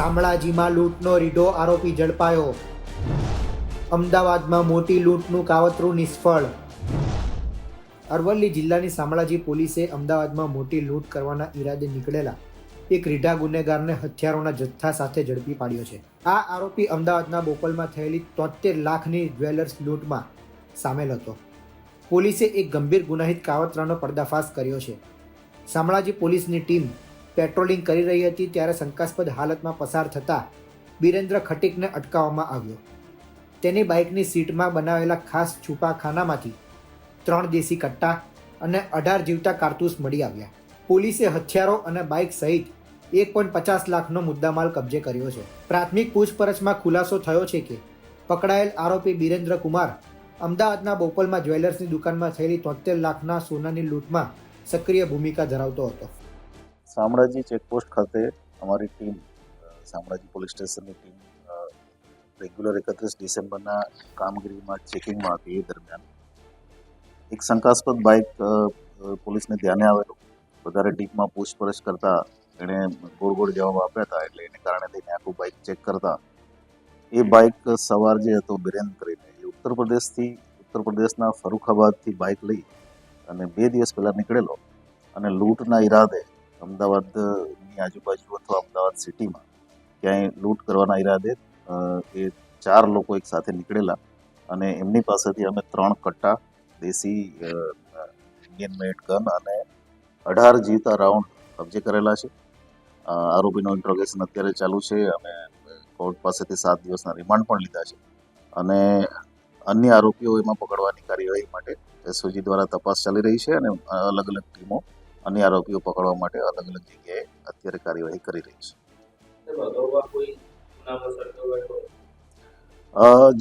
શામળાજીમાં લૂંટનો રીઢો આરોપી ઝડપાયો. અમદાવાદમાં મોટી લૂંટનું કાવતરું નિષ્ફળ. અરવલ્લી જિલ્લાની શામળાજી પોલીસે અમદાવાદમાં મોટી લૂંટ કરવાના ઈરાદે નીકળેલા એક રીઢા ગુનેગારને હથિયારોના જથ્થા સાથે ઝડપી પાડ્યો છે. આ આરોપી અમદાવાદના બોપલમાં થયેલી તોતેર લાખની જ્વેલર્સ લૂંટમાં સામેલ હતો. પોલીસે એક ગંભીર ગુનાહિત કાવતરાનો પર્દાફાશ કર્યો છે. શામળાજી પોલીસની ટીમ પેટ્રોલિંગ કરી રહી હતી ત્યારે શંકાસ્પદ હાલતમાં પસાર થતાં બિરેન્દ્ર ખટીકને અટકાવવામાં આવ્યો. તેની બાઇકની સીટમાં બનાવેલા ખાસ છુપા ખાનામાંથી ત્રણ દેશી કટ્ટા અને અઢાર જીવતા કારતૂસ મળી આવ્યા. પોલીસે હથિયારો અને બાઇક સહિત એક પોઈન્ટ પચાસ લાખનો મુદ્દામાલ કબજે કર્યો છે. પ્રાથમિક પૂછપરછમાં ખુલાસો થયો છે કે પકડાયેલ આરોપી બિરેન્દ્ર કુમાર અમદાવાદના બોપલમાં જ્વેલર્સની દુકાનમાં થયેલી તોતેર લાખના સોનાની લૂંટમાં સક્રિય ભૂમિકા ધરાવતો હતો. શામળાજી ચેકપોસ્ટ ખાતે અમારી ટીમ, શામળાજી પોલીસ સ્ટેશનની ટીમ રેગ્યુલર એકત્રીસ ડિસેમ્બરના કામગીરીમાં ચેકિંગમાં હતી એ દરમિયાન. એક શંકાસ્પદ બાઇક પોલીસને ધ્યાને આવેલું. વધારે ડીપમાં પૂછપરછ કરતા એણે ગોળ ગોળ જવાબ આપ્યા હતા, એટલે એને કારણે થઈને આખું બાઇક ચેક કરતા. એ બાઇક સવાર જે હતો બિરેન કરીને, એ ઉત્તર પ્રદેશથી, ઉત્તર પ્રદેશના ફરુખાબાદથી બાઇક લઈ અને બે દિવસ પહેલાં નીકળેલો અને લૂંટના ઈરાદે અમદાવાદની આજુબાજુ અથવા અમદાવાદ સિટીમાં ક્યાંય લૂંટ કરવાના ઈરાદે એ ચાર લોકો એક સાથે નીકળેલા અને એમની પાસેથી અમે ત્રણ કટ્ટા દેશી ઇન્ડિયન મેડ ગન અને અઢાર જીવતા રાઉન્ડ કબજે કરેલા છે. આરોપીનો ઇન્ટ્રોગેશન અત્યારે ચાલુ છે અમે કોર્ટ પાસેથી સાત દિવસના રિમાન્ડ પણ લીધા છે. અને અન્ય આરોપીઓ એમાં પકડવાની કાર્યવાહી માટે એસઓજી દ્વારા તપાસ ચાલી રહી છે અને અલગ અલગ ટીમો અન્ય આરોપીઓ પકડવા માટે અલગ અલગ જગ્યાએ અત્યારે કાર્યવાહી કરી રહી છે.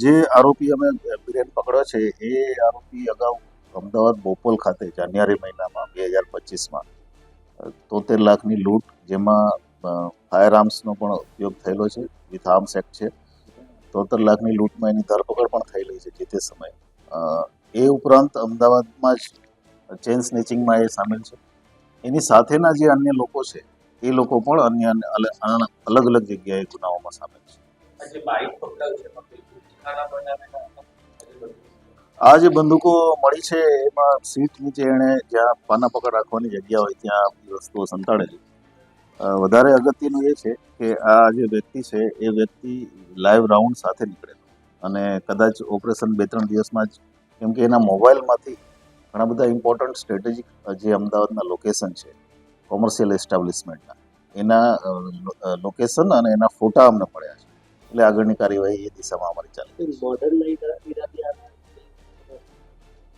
જે આરોપી અમે બિરેન પકડ્યો છે, એ આરોપી અગાઉ અમદાવાદ બોપલ ખાતે જાન્યુઆરી મહિનામાં બે હજાર પચીસમાં તોતેર લાખની લૂંટ જેમાં ફાયર આર્મ્સનો પણ ઉપયોગ થયેલો છે, વિથ આર્મ્સ એક્ટ છે. તોતેર લાખની લૂંટમાં એની ધરપકડ પણ થયેલી છે જે તે સમયે. એ ઉપરાંત અમદાવાદમાં જ ચેન સ્નેચિંગમાં એ સામેલ છે. એની સાથેના જે અન્ય લોકો છે એ લોકો પણ અન્ય અલગ અલગ જગ્યાએ ગુનાઓમાં સામેલ છે. આ જે બંદૂકો મળી છે એમાં સીટ નીચે એણે જ્યાં પાના પકડ રાખવાની જગ્યા હોય ત્યાં વસ્તુઓ સંતાડેલી. વધારે અગત્યનું એ છે કે આ જે વ્યક્તિ છે એ વ્યક્તિ લાઈવ રાઉન્ડ સાથે નીકળેલો. અને કદાચ ઓપરેશન બે ત્રણ દિવસમાં જ કેમ કે એના મોબાઈલમાંથી ઘણા બધા ઇમ્પોર્ટન્ટ સ્ટ્રેટેજિક જે અમદાવાદના લોકેશન છે કોમર્શિયલ એસ્ટાબ્લિશમેન્ટના એના લોકેશન અને એના ફોટા અમને પડ્યા છે. એટલે આગળની કાર્યવાહી એ દિશામાં અમારી ચાલે?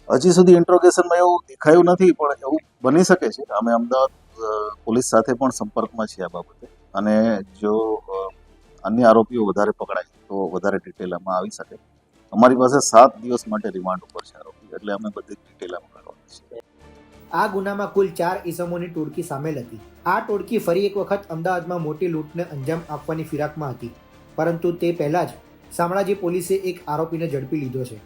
હજી સુધી ઇન્ટ્રોગેશનમાં એવું દેખાયું નથી પણ એવું બની શકે છે. અમે અમદાવાદ પોલીસ સાથે પણ સંપર્કમાં છીએ આ બાબતે. અને જો અન્ય આરોપીઓ વધારે પકડાય તો વધારે ડિટેલ આમાં આવી શકે. અમારી પાસે સાત દિવસ માટે રિમાન્ડ ઉપર છે આરોપી, એટલે અમે બધી ડિટેલ આમાં કરવાની છે. આ ગુનામાં કુલ ચાર ઇસમોની ટોળકી સામેલ હતી. આ ટોળકી ફરી એક વખત અમદાવાદમાં મોટી લૂંટને અંજામ આપવાની ફિરાકમાં હતી. પરંતુ તે પહેલાં જ શામળાજી પોલીસે એક આરોપીને ઝડપી લીધો છે.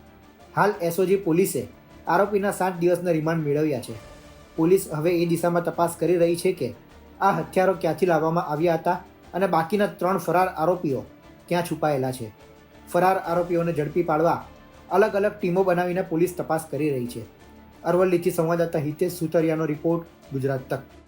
હાલ એસઓજી પોલીસે આરોપીના સાત દિવસના રિમાન્ડ મેળવ્યા છે. પોલીસ હવે એ દિશામાં તપાસ કરી રહી છે કે આ હથિયારો ક્યાંથી લાવવામાં આવ્યા હતા અને બાકીના ત્રણ ફરાર આરોપીઓ ક્યાં છુપાયેલા છે. ફરાર આરોપીઓને ઝડપી પાડવા અલગ અલગ ટીમો બનાવીને પોલીસ તપાસ કરી રહી છે. અરવલ્લીથી સંવાદદાતા હિતેશ સુતરિયાનો રિપોર્ટ ગુજરાત તક.